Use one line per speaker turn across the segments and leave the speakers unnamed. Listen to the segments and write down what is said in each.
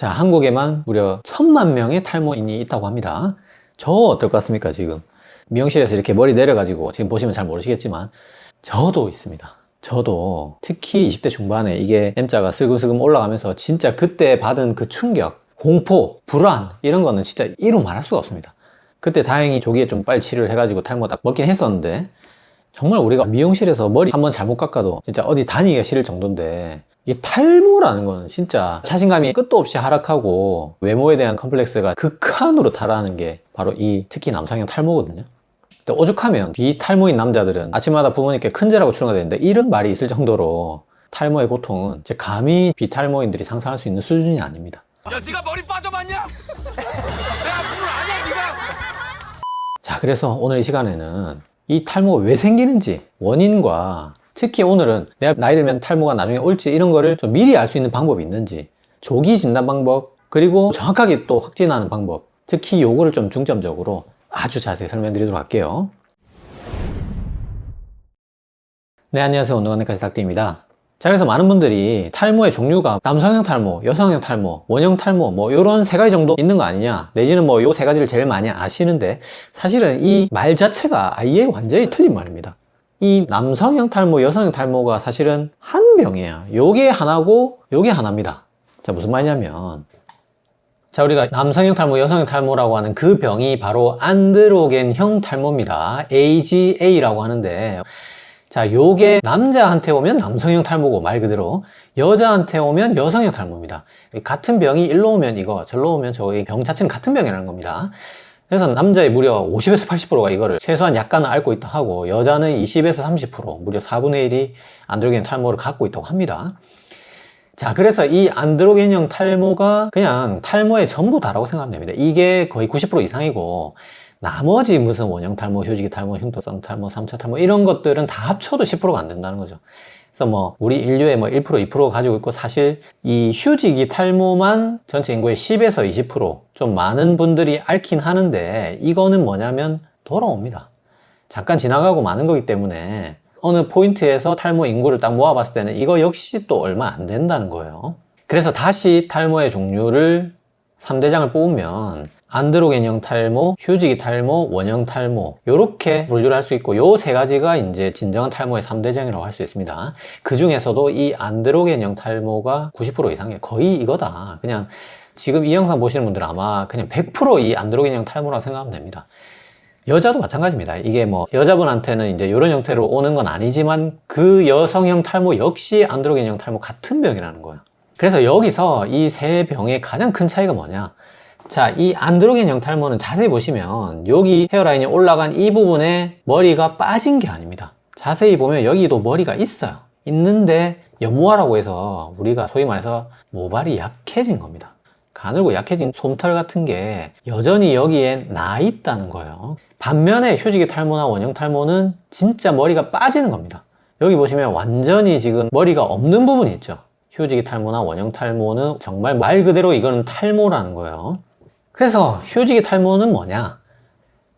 자, 한국에만 무려 천만 명의 탈모인이 있다고 합니다. 저 어떨 것 같습니까, 지금? 미용실에서 이렇게 머리 내려가지고, 지금 보시면 잘 모르시겠지만, 저도 있습니다. 저도 특히 20대 중반에 이게 M자가 슬금슬금 올라가면서 진짜 그때 받은 그 충격, 공포, 불안, 이런 거는 진짜 이루 말할 수가 없습니다. 그때 다행히 조기에 좀 빨리 치료를 해가지고 탈모 딱 먹긴 했었는데, 정말 우리가 미용실에서 머리 한번 잘못 깎아도 진짜 어디 다니기가 싫을 정도인데 이 탈모라는 거는 진짜 자신감이 끝도 없이 하락하고 외모에 대한 컴플렉스가 극한으로 달하는 게 바로 이 특히 남성형 탈모거든요. 또 오죽하면 비탈모인 남자들은 아침마다 부모님께 큰죄라고 추노가 되는데 이런 말이 있을 정도로 탈모의 고통은 제 감히 비탈모인들이 상상할 수 있는 수준이 아닙니다.
야, 네가 머리 빠져봤냐? 내 아픔을 아냐, 네가?
자, 그래서 오늘 이 시간에는 이 탈모가 왜 생기는지 원인과 특히 오늘은 내가 나이 들면 탈모가 나중에 올지 이런 거를 좀 미리 알 수 있는 방법이 있는지 조기 진단 방법 그리고 정확하게 또 확진하는 방법 특히 요거를 좀 중점적으로 아주 자세히 설명드리도록 할게요. 네, 안녕하세요. 운동안내과 닥터입니다. 자, 그래서 많은 분들이 탈모의 종류가 남성형 탈모, 여성형 탈모, 원형 탈모, 뭐, 요런 세 가지 정도 있는 거 아니냐, 내지는 뭐, 요 세 가지를 제일 많이 아시는데, 사실은 이 말 자체가 아예 완전히 틀린 말입니다. 이 남성형 탈모, 여성형 탈모가 사실은 한 병이에요. 요게 하나고, 요게 하나입니다. 자, 무슨 말이냐면, 자, 우리가 남성형 탈모, 여성형 탈모라고 하는 그 병이 바로 안드로겐형 탈모입니다. AGA라고 하는데, 자, 요게 남자한테 오면 남성형 탈모고 말 그대로 여자한테 오면 여성형 탈모입니다. 같은 병이 일로 오면 이거, 절로 오면 저희 병 자체는 같은 병이라는 겁니다. 그래서 남자의 무려 50에서 80%가 이거를 최소한 약간은 앓고 있다 하고 여자는 20에서 30% 무려 4분의 1이 안드로겐 탈모를 갖고 있다고 합니다. 자, 그래서 이 안드로겐형 탈모가 그냥 탈모의 전부다라고 생각하면 됩니다. 이게 거의 90% 이상이고 나머지 무슨 원형 탈모, 휴지기 탈모, 흉터성 탈모, 3차 탈모 이런 것들은 다 합쳐도 10%가 안 된다는 거죠. 그래서 뭐 우리 인류의 뭐 1% 2% 가지고 있고 사실 이 휴지기 탈모만 전체 인구의 10에서 20%좀 많은 분들이 앓긴 하는데 이거는 뭐냐면 돌아옵니다. 잠깐 지나가고 마는 거기 때문에 어느 포인트에서 탈모 인구를 딱 모아봤을 때는 이거 역시 또 얼마 안 된다는 거예요. 그래서 다시 탈모의 종류를 3대장을 뽑으면 안드로겐형 탈모, 휴지기 탈모, 원형 탈모 이렇게 분류를 할 수 있고 요 세 가지가 이제 진정한 탈모의 3대장이라고 할 수 있습니다. 그 중에서도 이 안드로겐형 탈모가 90% 이상이에요. 거의 이거다. 그냥 지금 이 영상 보시는 분들은 아마 그냥 100%이 안드로겐형 탈모라고 생각하면 됩니다. 여자도 마찬가지입니다. 이게 뭐 여자분한테는 이제 이런 형태로 오는 건 아니지만 그 여성형 탈모 역시 안드로겐형 탈모 같은 병이라는 거예요. 그래서 여기서 이 세 병의 가장 큰 차이가 뭐냐? 자, 이 안드로겐형 탈모는 자세히 보시면 여기 헤어라인이 올라간 이 부분에 머리가 빠진 게 아닙니다. 자세히 보면 여기도 머리가 있어요. 있는데 연모화라고 해서 우리가 소위 말해서 모발이 약해진 겁니다. 가늘고 약해진 솜털 같은 게 여전히 여기에 나 있다는 거예요. 반면에 휴지기 탈모나 원형 탈모는 진짜 머리가 빠지는 겁니다. 여기 보시면 완전히 지금 머리가 없는 부분이 있죠. 휴지기 탈모나 원형 탈모는 정말 말 그대로 이거는 탈모라는 거예요. 그래서 휴지기 탈모는 뭐냐?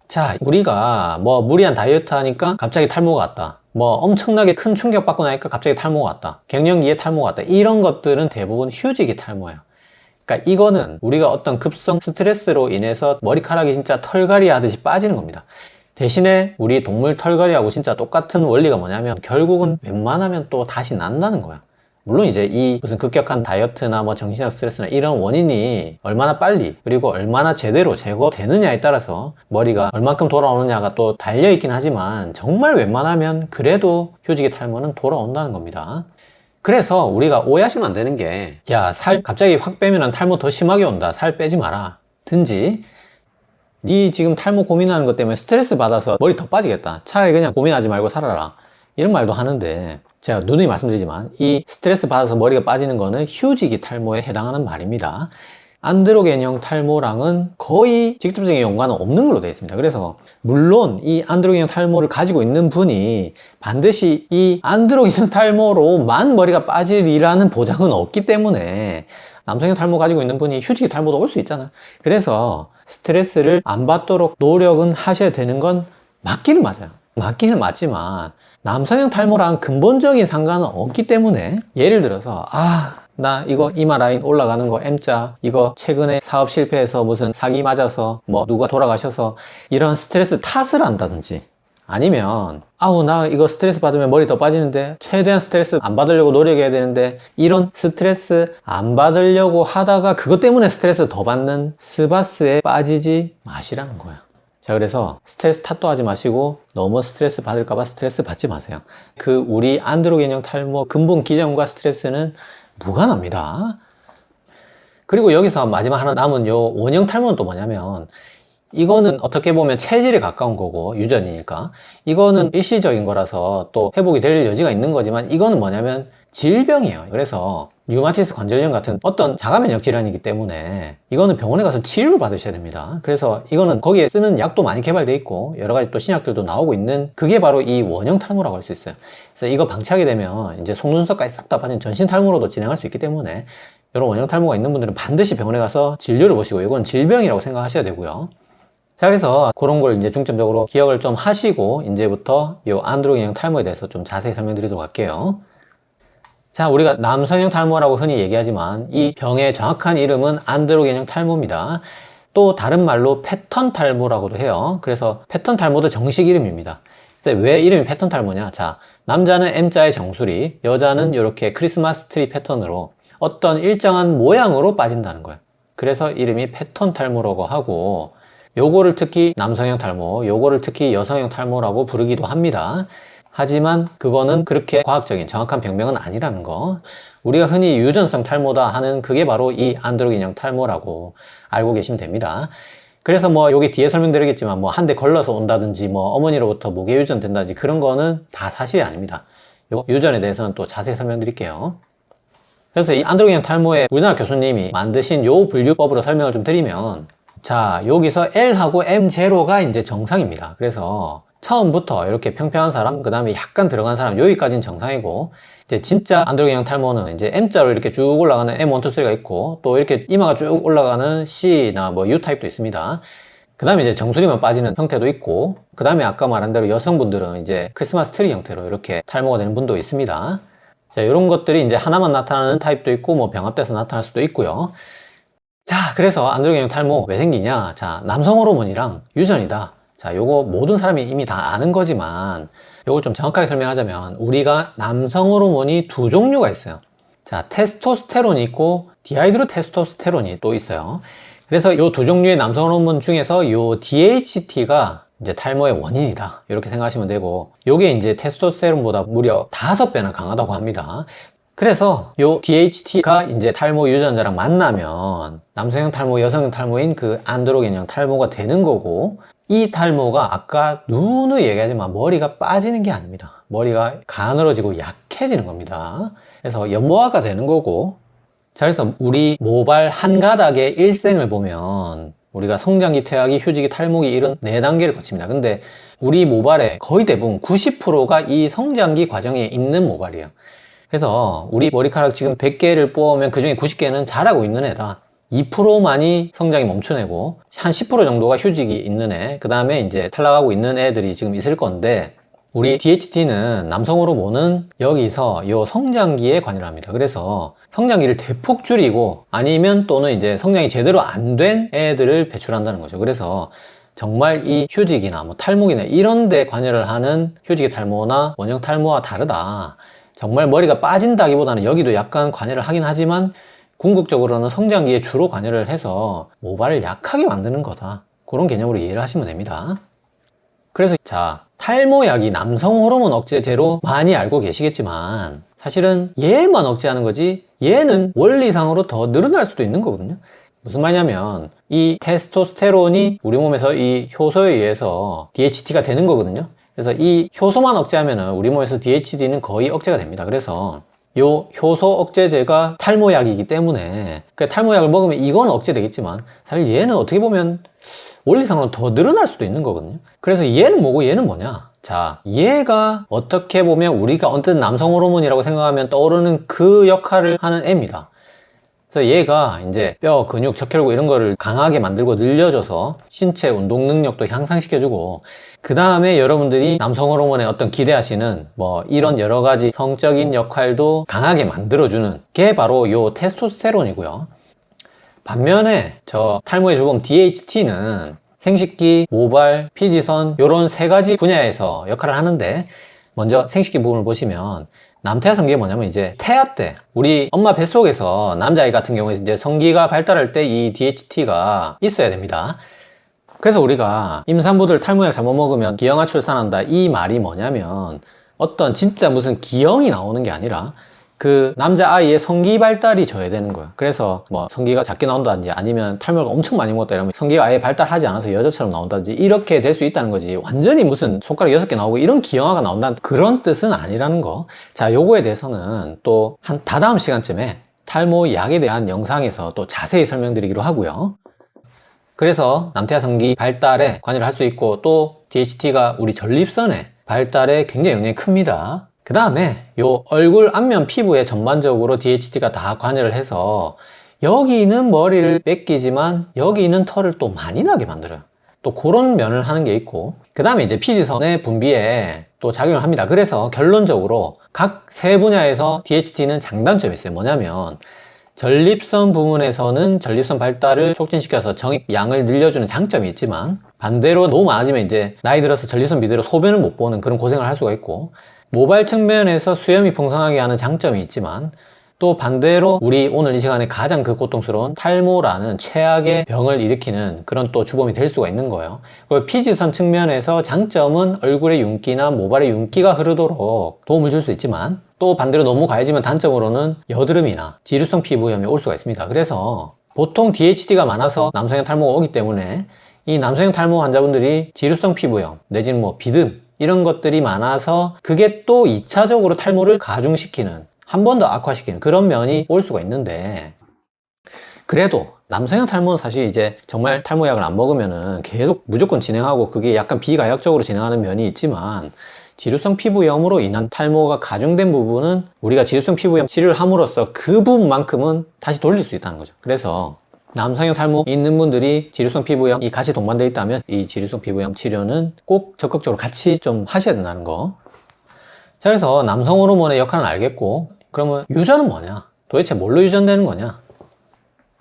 자, 우리가 뭐 무리한 다이어트 하니까 갑자기 탈모가 왔다. 뭐 엄청나게 큰 충격 받고 나니까 갑자기 탈모가 왔다. 갱년기에 탈모가 왔다. 이런 것들은 대부분 휴지기 탈모예요. 그러니까 이거는 우리가 어떤 급성 스트레스로 인해서 머리카락이 진짜 털갈이 하듯이 빠지는 겁니다. 대신에 우리 동물 털갈이하고 진짜 똑같은 원리가 뭐냐면 결국은 웬만하면 또 다시 난다는 거야. 물론 이제 이 무슨 급격한 다이어트나 뭐 정신적 스트레스나 이런 원인이 얼마나 빨리 그리고 얼마나 제대로 제거되느냐에 따라서 머리가 얼만큼 돌아오느냐가 또 달려있긴 하지만 정말 웬만하면 그래도 휴지기 탈모는 돌아온다는 겁니다. 그래서 우리가 오해하시면 안 되는 게, 야, 살 갑자기 확 빼면 탈모 더 심하게 온다. 살 빼지 마라. 든지, 네 지금 탈모 고민하는 것 때문에 스트레스 받아서 머리 더 빠지겠다. 차라리 그냥 고민하지 말고 살아라. 이런 말도 하는데, 제가 누누이 말씀드리지만, 이 스트레스 받아서 머리가 빠지는 거는 휴지기 탈모에 해당하는 말입니다. 안드로겐형 탈모랑은 거의 직접적인 연관은 없는 걸로 되어 있습니다. 그래서 물론 이 안드로겐형 탈모를 가지고 있는 분이 반드시 이 안드로겐형 탈모로만 머리가 빠지리라는 보장은 없기 때문에 남성형 탈모 가지고 있는 분이 휴지기 탈모도 올 수 있잖아. 그래서 스트레스를 안 받도록 노력은 하셔야 되는 건 맞기는 맞아요. 맞기는 맞지만 남성형 탈모랑 근본적인 상관은 없기 때문에 예를 들어서 아 나 이거 이마 라인 올라가는 거 M자 이거 최근에 사업 실패해서 무슨 사기 맞아서 뭐 누가 돌아가셔서 이런 스트레스 탓을 한다든지 아니면 아우 나 이거 스트레스 받으면 머리 더 빠지는데 최대한 스트레스 안 받으려고 노력해야 되는데 이런 스트레스 안 받으려고 하다가 그것 때문에 스트레스 더 받는 스바스에 빠지지 마시라는 거야 자 그래서 스트레스 탓도 하지 마시고 너무 스트레스 받을까봐 스트레스 받지 마세요. 그 우리 안드로겐형 탈모 근본 기전과 스트레스는 무관합니다. 그리고 여기서 마지막 하나 남은 요 원형 탈모는 또 뭐냐면 이거는 어떻게 보면 체질에 가까운 거고 유전이니까 이거는 일시적인 거라서 또 회복이 될 여지가 있는 거지만 이거는 뭐냐면 질병이에요. 그래서 류마티스 관절염 같은 어떤 자가면역 질환이기 때문에 이거는 병원에 가서 치료를 받으셔야 됩니다. 그래서 이거는 거기에 쓰는 약도 많이 개발돼 있고 여러 가지 또 신약들도 나오고 있는 그게 바로 이 원형 탈모라고 할 수 있어요. 그래서 이거 방치하게 되면 이제 속눈썹까지 싹 다 빠진 전신 탈모로도 진행할 수 있기 때문에 이런 원형 탈모가 있는 분들은 반드시 병원에 가서 진료를 보시고 이건 질병이라고 생각하셔야 되고요. 자 그래서 그런 걸 이제 중점적으로 기억을 좀 하시고 이제부터 이 안드로겐형 탈모에 대해서 좀 자세히 설명드리도록 할게요 자 우리가 남성형 탈모라고 흔히 얘기하지만 이 병의 정확한 이름은 안드로겐형 탈모입니다. 또 다른 말로 패턴 탈모라고도 해요. 그래서 패턴 탈모도 정식 이름입니다. 왜 이름이 패턴 탈모냐? 자 남자는 M자의 정수리 여자는 이렇게 크리스마스 트리 패턴으로 어떤 일정한 모양으로 빠진다는 거예요. 그래서 이름이 패턴 탈모라고 하고 요거를 특히 남성형 탈모, 요거를 특히 여성형 탈모라고 부르기도 합니다. 하지만 그거는 그렇게 과학적인 정확한 병명은 아니라는 거. 우리가 흔히 유전성 탈모다 하는 그게 바로 이 안드로겐형 탈모라고 알고 계시면 됩니다. 그래서 뭐 여기 뒤에 설명드리겠지만 뭐 한 대 걸러서 온다든지 뭐 어머니로부터 무게 유전 된다든지 그런 거는 다 사실이 아닙니다. 요 유전에 대해서는 또 자세히 설명드릴게요. 그래서 이 안드로겐형 탈모에 우리나라 교수님이 만드신 요 분류법으로 설명을 좀 드리면 자 여기서 L하고 M0가 이제 정상입니다 그래서 처음부터 이렇게 평평한 사람 그 다음에 약간 들어간 사람 여기까지는 정상이고 이제 진짜 안드로겐형 탈모는 이제 M자로 이렇게 쭉 올라가는 M1, 2, 3가 있고 또 이렇게 이마가 쭉 올라가는 C나 뭐 U 타입도 있습니다 그 다음에 이제 정수리만 빠지는 형태도 있고 그 다음에 아까 말한 대로 여성분들은 이제 크리스마스 트리 형태로 이렇게 탈모가 되는 분도 있습니다 자 이런 것들이 이제 하나만 나타나는 타입도 있고 뭐 병합돼서 나타날 수도 있고요 자, 그래서 안드로겐형 탈모 왜 생기냐? 자, 남성 호르몬이랑 유전이다. 자, 요거 모든 사람이 이미 다 아는 거지만 요걸 좀 정확하게 설명하자면 우리가 남성 호르몬이 두 종류가 있어요. 자, 테스토스테론이 있고 디하이드로 테스토스테론이 또 있어요. 그래서 요 두 종류의 남성 호르몬 중에서 요 DHT가 이제 탈모의 원인이다. 이렇게 생각하시면 되고 요게 이제 테스토스테론보다 무려 다섯 배나 강하다고 합니다. 그래서 요 DHT가 이제 탈모 유전자랑 만나면 남성형 탈모, 여성형 탈모인 그 안드로겐형 탈모가 되는 거고 이 탈모가 아까 누누이 얘기하지만 머리가 빠지는 게 아닙니다. 머리가 가늘어지고 약해지는 겁니다. 그래서 연모화가 되는 거고 자 그래서 우리 모발 한 가닥의 일생을 보면 우리가 성장기, 퇴화기, 휴지기, 탈모기 이런 네 단계를 거칩니다. 근데 우리 모발의 거의 대부분 90%가 이 성장기 과정에 있는 모발이에요. 그래서 우리 머리카락 지금 100개를 뽑으면 그 중에 90개는 자라고 있는 애다. 2%만이 성장이 멈춰내고 한 10% 정도가 휴직이 있는 애, 그 다음에 이제 탈락하고 있는 애들이 지금 있을 건데 우리 DHT는 남성 호르몬은 여기서 요 성장기에 관여를 합니다. 그래서 성장기를 대폭 줄이고 아니면 또는 이제 성장이 제대로 안 된 애들을 배출한다는 거죠. 그래서 정말 이 휴직이나 뭐 탈모기나 이런 데 관여를 하는 휴직의 탈모나 원형 탈모와 다르다. 정말 머리가 빠진다기보다는 여기도 약간 관여를 하긴 하지만 궁극적으로는 성장기에 주로 관여를 해서 모발을 약하게 만드는 거다. 그런 개념으로 이해를 하시면 됩니다. 그래서 자 탈모약이 남성 호르몬 억제제로 많이 알고 계시겠지만 사실은 얘만 억제하는 거지 얘는 원리상으로 더 늘어날 수도 있는 거거든요. 무슨 말이냐면 이 테스토스테론이 우리 몸에서 이 효소에 의해서 DHT가 되는 거거든요. 그래서 이 효소만 억제하면 우리 몸에서 DHD는 거의 억제가 됩니다. 그래서 요 효소 억제제가 탈모약이기 때문에 그 탈모약을 먹으면 이건 억제되겠지만 사실 얘는 어떻게 보면 원리상으로 더 늘어날 수도 있는 거거든요. 그래서 얘는 뭐고 얘는 뭐냐? 자, 얘가 어떻게 보면 우리가 어떤 남성 호르몬이라고 생각하면 떠오르는 그 역할을 하는 애입니다. 그래서 얘가 이제 뼈, 근육, 적혈구 이런 거를 강하게 만들고 늘려줘서 신체 운동 능력도 향상시켜주고 그 다음에 여러분들이 남성 호르몬에 어떤 기대하시는 뭐 이런 여러 가지 성적인 역할도 강하게 만들어주는 게 바로 요 테스토스테론이고요. 반면에 저 탈모의 주범 DHT는 생식기, 모발, 피지선 요런 세 가지 분야에서 역할을 하는데 먼저 생식기 부분을 보시면 남태아 성기가 뭐냐면 이제 태아 때 우리 엄마 뱃속에서 남자아이 같은 경우에 이제 성기가 발달할 때 이 DHT가 있어야 됩니다. 그래서 우리가 임산부들 탈모약 잘못 먹으면 기형아 출산한다 이 말이 뭐냐면 어떤 진짜 무슨 기형이 나오는 게 아니라 그 남자아이의 성기 발달이 져야 되는 거야. 그래서 뭐 성기가 작게 나온다든지 아니면 탈모를 엄청 많이 먹었다 이러면 성기가 아예 발달하지 않아서 여자처럼 나온다든지 이렇게 될 수 있다는 거지. 완전히 무슨 손가락 여섯 개 나오고 이런 기형아가 나온다는 그런 뜻은 아니라는 거. 자, 요거에 대해서는 또 한 다다음 시간쯤에 탈모 약에 대한 영상에서 또 자세히 설명드리기로 하고요. 그래서 남태아 성기 발달에 관여를 할 수 있고 또 DHT가 우리 전립선의 발달에 굉장히 영향이 큽니다. 그 다음에 요 얼굴 안면 피부에 전반적으로 DHT가 다 관여를 해서 여기 있는 머리를 뺏기지만 여기 있는 털을 또 많이 나게 만들어요. 또 그런 면을 하는 게 있고 그 다음에 이제 피지선의 분비에 또 작용을 합니다. 그래서 결론적으로 각 세 분야에서 DHT는 장단점이 있어요. 뭐냐면 전립선 부분에서는 전립선 발달을 촉진시켜서 정액 양을 늘려주는 장점이 있지만 반대로 너무 많아지면 이제 나이 들어서 전립선 미대로 소변을 못 보는 그런 고생을 할 수가 있고 모발 측면에서 수염이 풍성하게 하는 장점이 있지만 또 반대로 우리 오늘 이 시간에 가장 그 고통스러운 탈모라는 최악의 병을 일으키는 그런 또 주범이 될 수가 있는 거예요. 그리고 피지선 측면에서 장점은 얼굴의 윤기나 모발의 윤기가 흐르도록 도움을 줄 수 있지만 또 반대로 너무 가해지면 단점으로는 여드름이나 지루성 피부염이 올 수가 있습니다. 그래서 보통 DHD가 많아서 남성형 탈모가 오기 때문에 이 남성형 탈모 환자분들이 지루성 피부염 내지는 뭐 비듬 이런 것들이 많아서 그게 또 2차적으로 탈모를 가중시키는 한 번 더 악화시키는 그런 면이 올 수가 있는데 그래도 남성형 탈모는 사실 이제 정말 탈모약을 안 먹으면은 계속 무조건 진행하고 그게 약간 비가역적으로 진행하는 면이 있지만 지루성 피부염으로 인한 탈모가 가중된 부분은 우리가 지루성 피부염 치료를 함으로써 그 부분만큼은 다시 돌릴 수 있다는 거죠. 그래서 남성형 탈모 있는 분들이 지루성 피부염이 같이 동반되어 있다면 이 지루성 피부염 치료는 꼭 적극적으로 같이 좀 하셔야 된다는 거. 자, 그래서 남성 호르몬의 역할은 알겠고, 그러면 유전은 뭐냐? 도대체 뭘로 유전되는 거냐?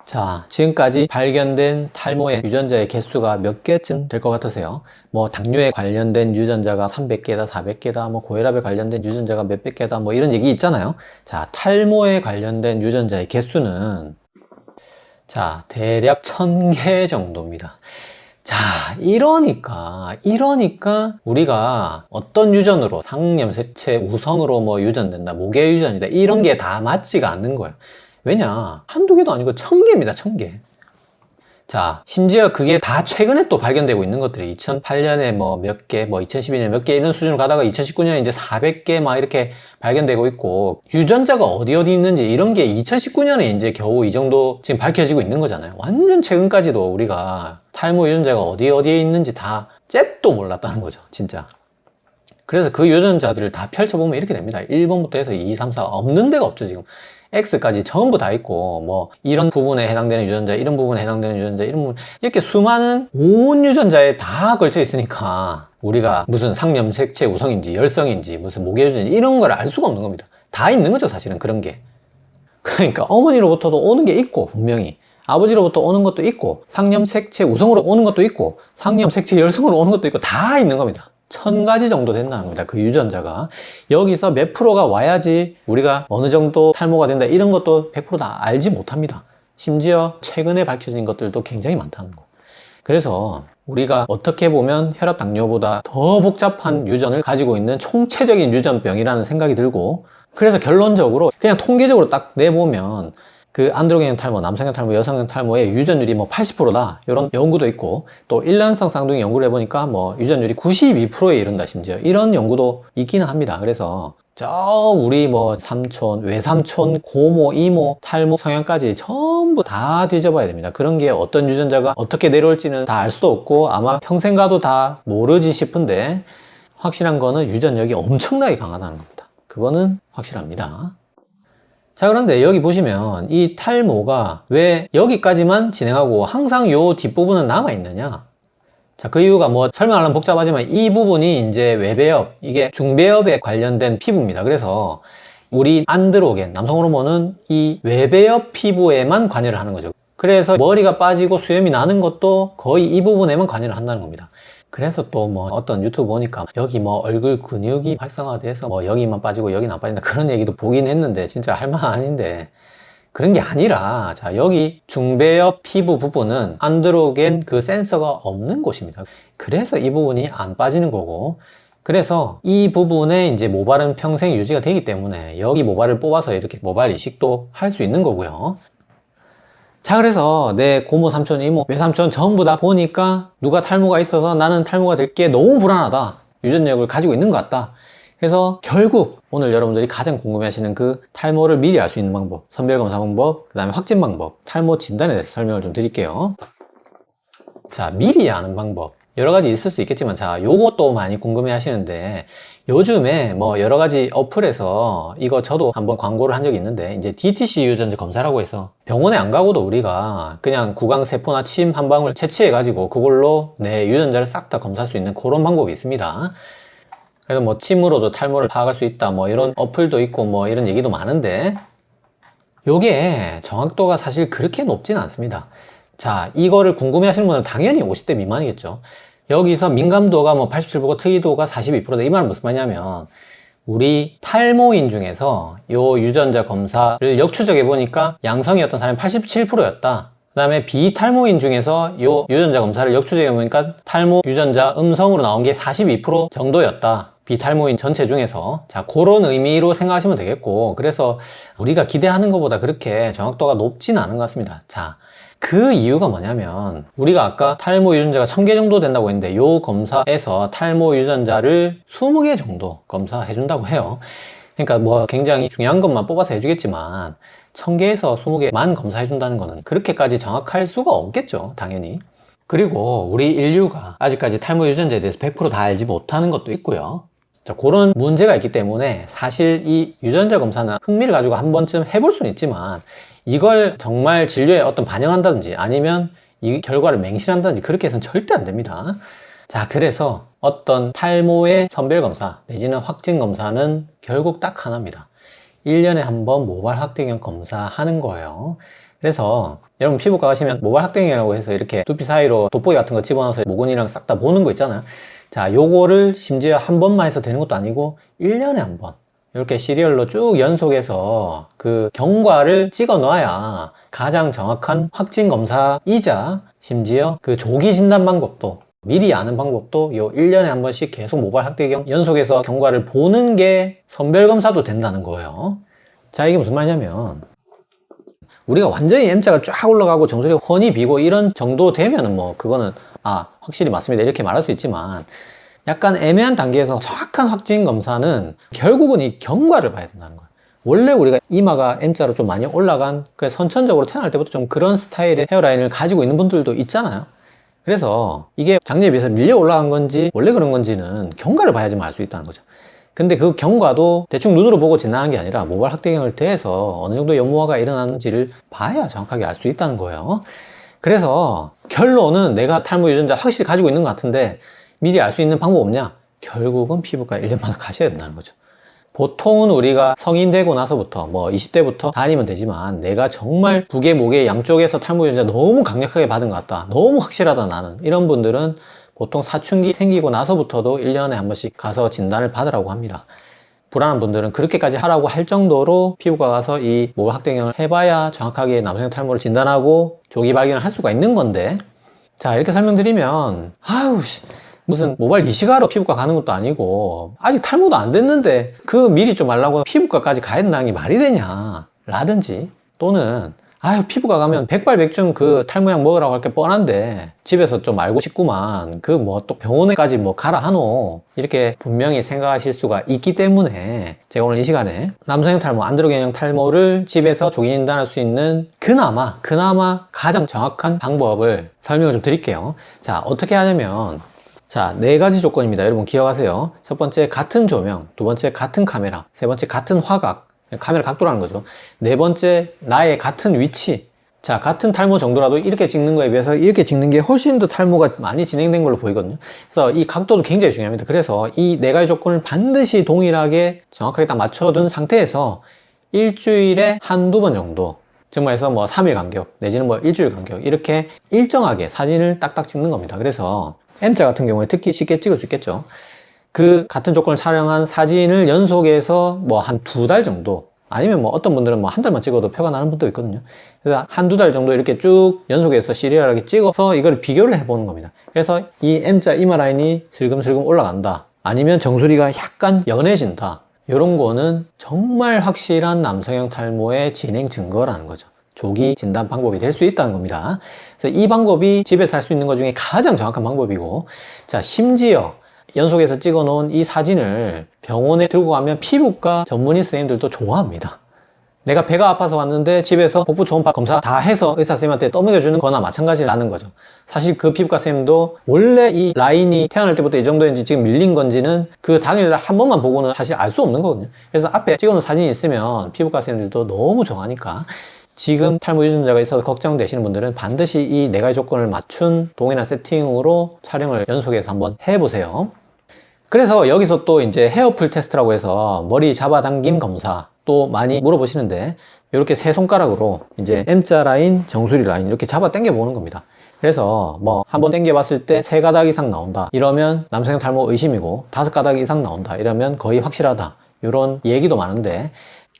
자, 지금까지 발견된 탈모의 유전자의 개수가 몇 개쯤 될 것 같으세요? 뭐, 당뇨에 관련된 유전자가 300개다, 400개다, 뭐, 고혈압에 관련된 유전자가 몇백 개다, 뭐, 이런 얘기 있잖아요? 자, 탈모에 관련된 유전자의 개수는, 자, 대략 1000개 정도입니다. 자, 이러니까, 이러니까 우리가 어떤 유전으로 상염, 세체, 우성으로 뭐 유전된다, 모계 유전이다, 이런 게 다 맞지가 않는 거예요. 왜냐? 한두 개도 아니고 천 개입니다, 천 개. 자, 심지어 그게 다 최근에 또 발견되고 있는 것들이 2008년에 뭐 몇 개, 뭐 2012년에 몇 개 이런 수준으로 가다가 2019년에 이제 400개 막 이렇게 발견되고 있고 유전자가 어디 어디 있는지 이런 게 2019년에 이제 겨우 이 정도 지금 밝혀지고 있는 거잖아요. 완전 최근까지도 우리가 탈모 유전자가 어디 어디에 있는지 다 잽도 몰랐다는 거죠, 진짜. 그래서 그 유전자들을 다 펼쳐보면 이렇게 됩니다. 1번부터 해서 2, 3, 4 없는 데가 없죠, 지금. X까지 전부 다 있고, 뭐, 이런 부분에 해당되는 유전자, 이런 부분에 해당되는 유전자, 이런 부분, 이렇게 수많은 온 유전자에 다 걸쳐 있으니까, 우리가 무슨 상염, 색채, 우성인지, 열성인지, 무슨 모계 유전인지, 이런 걸 알 수가 없는 겁니다. 다 있는 거죠, 사실은 그런 게. 그러니까 어머니로부터도 오는 게 있고, 분명히. 아버지로부터 오는 것도 있고, 상염, 색채, 우성으로 오는 것도 있고, 상염, 색채, 열성으로 오는 것도 있고, 다 있는 겁니다. 천 가지 정도 된다는 겁니다. 그 유전자가. 여기서 몇 프로가 와야지 우리가 어느 정도 탈모가 된다. 이런 것도 100%다 알지 못합니다. 심지어 최근에 밝혀진 것들도 굉장히 많다는 거. 그래서 우리가 어떻게 보면 혈압 당뇨보다 더 복잡한 유전을 가지고 있는 총체적인 유전병이라는 생각이 들고 그래서 결론적으로 그냥 통계적으로 딱 내보면 그 안드로겐 탈모, 남성형 탈모, 여성형 탈모의 유전율이 뭐 80%다 이런 연구도 있고 또 일란성 쌍둥이 연구를 해보니까 뭐 유전율이 92%에 이른다 심지어 이런 연구도 있기는 합니다. 그래서 저 우리 뭐 삼촌, 외삼촌, 고모, 이모, 탈모 성향까지 전부 다 뒤져봐야 됩니다. 그런 게 어떤 유전자가 어떻게 내려올지는 다 알 수도 없고 아마 평생 가도 다 모르지 싶은데 확실한 거는 유전력이 엄청나게 강하다는 겁니다. 그거는 확실합니다. 자, 그런데 여기 보시면 이 탈모가 왜 여기까지만 진행하고 항상 요 뒷부분은 남아있느냐? 자, 그 이유가 뭐 설명하려면 복잡하지만 이 부분이 이제 외배엽, 이게 중배엽에 관련된 피부입니다. 그래서 우리 안드로겐, 남성 호르몬은 이 외배엽 피부에만 관여를 하는 거죠. 그래서 머리가 빠지고 수염이 나는 것도 거의 이 부분에만 관여를 한다는 겁니다. 그래서 또 뭐 어떤 유튜브 보니까 여기 뭐 얼굴 근육이 활성화돼서 뭐 여기만 빠지고 여기는 안 빠진다 그런 얘기도 보긴 했는데 진짜 할말 아닌데 그런 게 아니라 자 여기 중배엽 피부 부분은 안드로겐 그 센서가 없는 곳입니다. 그래서 이 부분이 안 빠지는 거고 그래서 이 부분에 이제 모발은 평생 유지가 되기 때문에 여기 모발을 뽑아서 이렇게 모발 이식도 할 수 있는 거고요. 자 그래서 내 고모 삼촌 이모 외삼촌 전부 다 보니까 누가 탈모가 있어서 나는 탈모가 될 게 너무 불안하다. 유전력을 가지고 있는 것 같다. 그래서 결국 오늘 여러분들이 가장 궁금해 하시는 그 탈모를 미리 알 수 있는 방법 선별검사 방법 그 다음에 확진 방법 탈모 진단에 대해서 설명을 좀 드릴게요 자 미리 아는 방법 여러 가지 있을 수 있겠지만 자 요것도 많이 궁금해 하시는데 요즘에 뭐 여러 가지 어플에서 이거 저도 한번 광고를 한 적이 있는데 이제 DTC 유전자 검사라고 해서 병원에 안 가고도 우리가 그냥 구강 세포나 침 한 방울 채취해 가지고 그걸로 내 유전자를 싹 다 검사할 수 있는 그런 방법이 있습니다. 그래서 뭐 침으로도 탈모를 파악할 수 있다 뭐 이런 어플도 있고 뭐 이런 얘기도 많은데 요게 정확도가 사실 그렇게 높지는 않습니다. 자, 이거를 궁금해 하시는 분은 당연히 50대 미만이겠죠. 여기서 민감도가 뭐 87%고 특이도가 42%다. 이 말은 무슨 말이냐면, 우리 탈모인 중에서 요 유전자 검사를 역추적해 보니까 양성이었던 사람이 87%였다. 그 다음에 비탈모인 중에서 요 유전자 검사를 역추적해 보니까 탈모 유전자 음성으로 나온 게 42% 정도였다. 비탈모인 전체 중에서. 자, 그런 의미로 생각하시면 되겠고. 그래서 우리가 기대하는 것보다 그렇게 정확도가 높지는 않은 것 같습니다. 자, 그 이유가 뭐냐면 우리가 아까 탈모 유전자가 1000개 정도 된다고 했는데 요 검사에서 탈모 유전자를 20개 정도 검사해 준다고 해요. 그러니까 뭐 굉장히 중요한 것만 뽑아서 해주겠지만 1000개에서 20개만 검사해 준다는 거는 그렇게까지 정확할 수가 없겠죠. 당연히. 그리고 우리 인류가 아직까지 탈모 유전자에 대해서 100%다 알지 못하는 것도 있고요. 자, 그런 문제가 있기 때문에 사실 이 유전자 검사는 흥미를 가지고 한 번쯤 해볼 수는 있지만 이걸 정말 진료에 어떤 반영한다든지 아니면 이 결과를 맹신한다든지 그렇게 해서는 절대 안 됩니다. 자, 그래서 어떤 탈모의 선별검사 내지는 확진검사는 결국 딱 하나입니다. 1년에 한 번 모발 확대경 검사하는 거예요. 그래서 여러분 피부과 가시면 모발 확대경이라고 해서 이렇게 두피 사이로 돋보기 같은 거 집어넣어서 모근이랑 싹 다 보는 거 있잖아요. 자, 요거를 심지어 한 번만 해서 되는 것도 아니고 1년에 한 번. 이렇게 시리얼로 쭉 연속해서 그 경과를 찍어 놔야 가장 정확한 확진 검사이자 심지어 그 조기 진단 방법도 미리 아는 방법도 요 1년에 한 번씩 계속 모발 확대경 연속해서 경과를 보는 게 선별 검사도 된다는 거예요. 자, 이게 무슨 말이냐면 우리가 완전히 M자가 쫙 올라가고 정수리가 훤히 비고 이런 정도 되면은 뭐 그거는 아, 확실히 맞습니다. 이렇게 말할 수 있지만 약간 애매한 단계에서 정확한 확진 검사는 결국은 이 경과를 봐야 된다는 거예요. 원래 우리가 이마가 M자로 좀 많이 올라간 그 선천적으로 태어날 때부터 좀 그런 스타일의 헤어라인을 가지고 있는 분들도 있잖아요. 그래서 이게 장년에 비해서 밀려 올라간 건지 원래 그런 건지는 경과를 봐야지만 알 수 있다는 거죠. 근데 그 경과도 대충 눈으로 보고 진단하는 게 아니라 모발 확대경을 대해서 어느 정도 연모화가 일어나는지를 봐야 정확하게 알 수 있다는 거예요. 그래서 결론은 내가 탈모 유전자 확실히 가지고 있는 것 같은데 미리 알 수 있는 방법 없냐? 결국은 피부과 1년마다 가셔야 된다는 거죠. 보통은 우리가 성인 되고 나서부터 뭐 20대부터 다니면 되지만 내가 정말 북에 목에 양쪽에서 탈모 유전자 너무 강력하게 받은 것 같다. 너무 확실하다 나는. 이런 분들은 보통 사춘기 생기고 나서부터도 1년에 한 번씩 가서 진단을 받으라고 합니다. 불안한 분들은 그렇게까지 하라고 할 정도로 피부과 가서 이 모발 확대경을 해봐야 정확하게 남성 탈모를 진단하고 조기 발견을 할 수가 있는 건데 자 이렇게 설명드리면 아유 씨, 무슨 모발 이식하러 피부과 가는 것도 아니고 아직 탈모도 안 됐는데 그 미리 좀 알라고 피부과까지 가야 된다는 게 말이 되냐? 라든지 또는 아유 피부과 가면 백발백중 그 탈모약 먹으라고 할 게 뻔한데 집에서 좀 알고 싶구만. 그 뭐 또 병원에까지 뭐 가라 하노? 이렇게 분명히 생각하실 수가 있기 때문에 제가 오늘 이 시간에 남성형 탈모 안드로겐형 탈모를 집에서 조기 진단할 수 있는 그나마 그나마 가장 정확한 방법을 설명을 좀 드릴게요. 자 어떻게 하냐면 자, 네 가지 조건입니다. 여러분 기억하세요. 첫 번째, 같은 조명. 두 번째, 같은 카메라. 세 번째, 같은 화각. 카메라 각도라는 거죠. 네 번째, 나의 같은 위치. 자, 같은 탈모 정도라도 이렇게 찍는 거에 비해서 이렇게 찍는 게 훨씬 더 탈모가 많이 진행된 걸로 보이거든요. 그래서 이 각도도 굉장히 중요합니다. 그래서 이 네 가지 조건을 반드시 동일하게 정확하게 딱 맞춰둔 상태에서 일주일에 한두 번 정도 정말해서 뭐 3일 간격 내지는 뭐 일주일 간격 이렇게 일정하게 사진을 딱딱 찍는 겁니다. 그래서 M자 같은 경우에 특히 쉽게 찍을 수 있겠죠. 그 같은 조건을 촬영한 사진을 연속해서 뭐 한 두 달 정도 아니면 뭐 어떤 분들은 뭐 한 달만 찍어도 표가 나는 분도 있거든요. 그래서 한 두 달 정도 이렇게 쭉 연속해서 시리얼하게 찍어서 이걸 비교를 해보는 겁니다. 그래서 이 M자 이마 라인이 슬금슬금 올라간다. 아니면 정수리가 약간 연해진다. 이런 거는 정말 확실한 남성형 탈모의 진행 증거라는 거죠. 조기 진단 방법이 될 수 있다는 겁니다. 그래서 이 방법이 집에서 할 수 있는 것 중에 가장 정확한 방법이고, 자, 심지어 연속해서 찍어 놓은 이 사진을 병원에 들고 가면 피부과 전문의 선생님들도 좋아합니다. 내가 배가 아파서 왔는데 집에서 복부 초음파 검사 다 해서 의사 선생님한테 떠먹여주는 거나 마찬가지라는 거죠. 사실 그 피부과 선생님도 원래 이 라인이 태어날 때부터 이 정도인지 지금 밀린 건지는 그 당일날 한 번만 보고는 사실 알 수 없는 거거든요. 그래서 앞에 찍어놓은 사진이 있으면 피부과 선생님들도 너무 좋아하니까 지금 탈모 유전자가 있어서 걱정되시는 분들은 반드시 이 네 가지 조건을 맞춘 동일한 세팅으로 촬영을 연속해서 한번 해보세요. 그래서 여기서 또 이제 헤어풀 테스트라고 해서 머리 잡아당김 검사 또 많이 물어보시는데 이렇게 세 손가락으로 이제 M자 라인, 정수리 라인 이렇게 잡아 당겨 보는 겁니다. 그래서 뭐 한 번 당겨 봤을 때 세 가닥 이상 나온다. 이러면 남성 탈모 의심이고 다섯 가닥 이상 나온다. 이러면 거의 확실하다. 이런 얘기도 많은데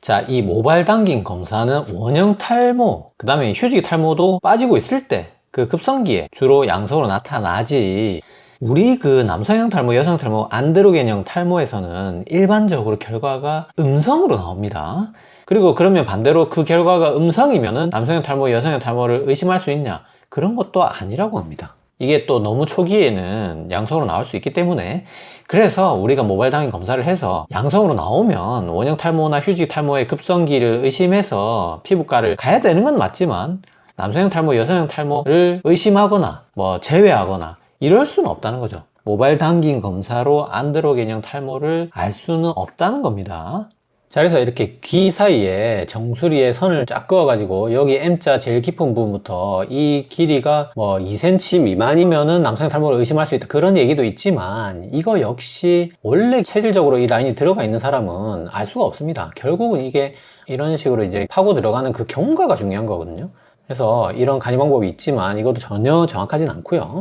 자, 이 모발 당긴 검사는 원형 탈모, 그 다음에 휴지기 탈모도 빠지고 있을 때 그 급성기에 주로 양성으로 나타나지 우리 그 남성형 탈모, 여성 탈모, 안드로겐형 탈모에서는 일반적으로 결과가 음성으로 나옵니다. 그리고 그러면 반대로 그 결과가 음성이면은 남성형 탈모, 여성형 탈모를 의심할 수 있냐? 그런 것도 아니라고 합니다. 이게 또 너무 초기에는 양성으로 나올 수 있기 때문에 그래서 우리가 모발 당인 검사를 해서 양성으로 나오면 원형 탈모나 휴지 탈모의 급성기를 의심해서 피부과를 가야 되는 건 맞지만 남성형 탈모, 여성형 탈모를 의심하거나 뭐 제외하거나 이럴 수는 없다는 거죠. 모발 당긴 검사로 안드로겐형 탈모를 알 수는 없다는 겁니다. 자, 그래서 이렇게 귀 사이에 정수리에 선을 쫙 그어 가지고 여기 M자 제일 깊은 부분부터 이 길이가 뭐 2cm 미만이면은 남성 탈모를 의심할 수 있다. 그런 얘기도 있지만 이거 역시 원래 체질적으로 이 라인이 들어가 있는 사람은 알 수가 없습니다. 결국은 이게 이런 식으로 이제 파고 들어가는 그 경과가 중요한 거거든요. 그래서 이런 간이 방법이 있지만 이것도 전혀 정확하진 않고요.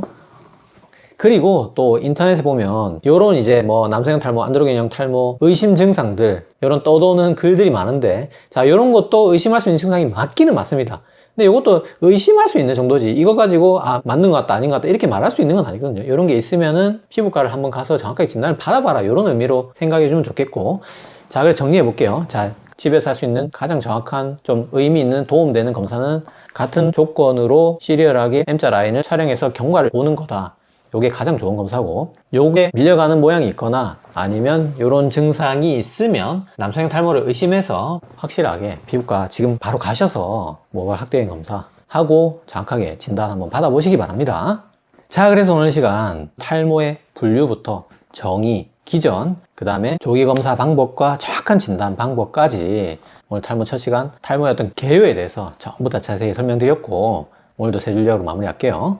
그리고 또 인터넷에 보면 요런 이제 뭐 남성형 탈모, 안드로겐형 탈모 의심 증상들 요런 떠도는 글들이 많은데 자 요런 것도 의심할 수 있는 증상이 맞기는 맞습니다. 근데 이것도 의심할 수 있는 정도지 이거 가지고 아 맞는 것 같다 아닌 것 같다 이렇게 말할 수 있는 건 아니거든요. 이런 게 있으면은 피부과를 한번 가서 정확하게 진단을 받아봐라 이런 의미로 생각해 주면 좋겠고 자 그래서 정리해 볼게요. 자 집에서 할 수 있는 가장 정확한 좀 의미 있는 도움되는 검사는 같은 조건으로 시리얼하게 M자 라인을 촬영해서 경과를 보는 거다. 요게 가장 좋은 검사고 요게 밀려가는 모양이 있거나 아니면 요런 증상이 있으면 남성형 탈모를 의심해서 확실하게 피부과 지금 바로 가셔서 모발 확대행 검사 하고 정확하게 진단 한번 받아보시기 바랍니다. 자 그래서 오늘 시간 탈모의 분류부터 정의, 기전 그 다음에 조기 검사 방법과 정확한 진단 방법까지 오늘 탈모 첫 시간 탈모의 어떤 개요에 대해서 전부 다 자세히 설명드렸고 오늘도 세 줄력으로 마무리할게요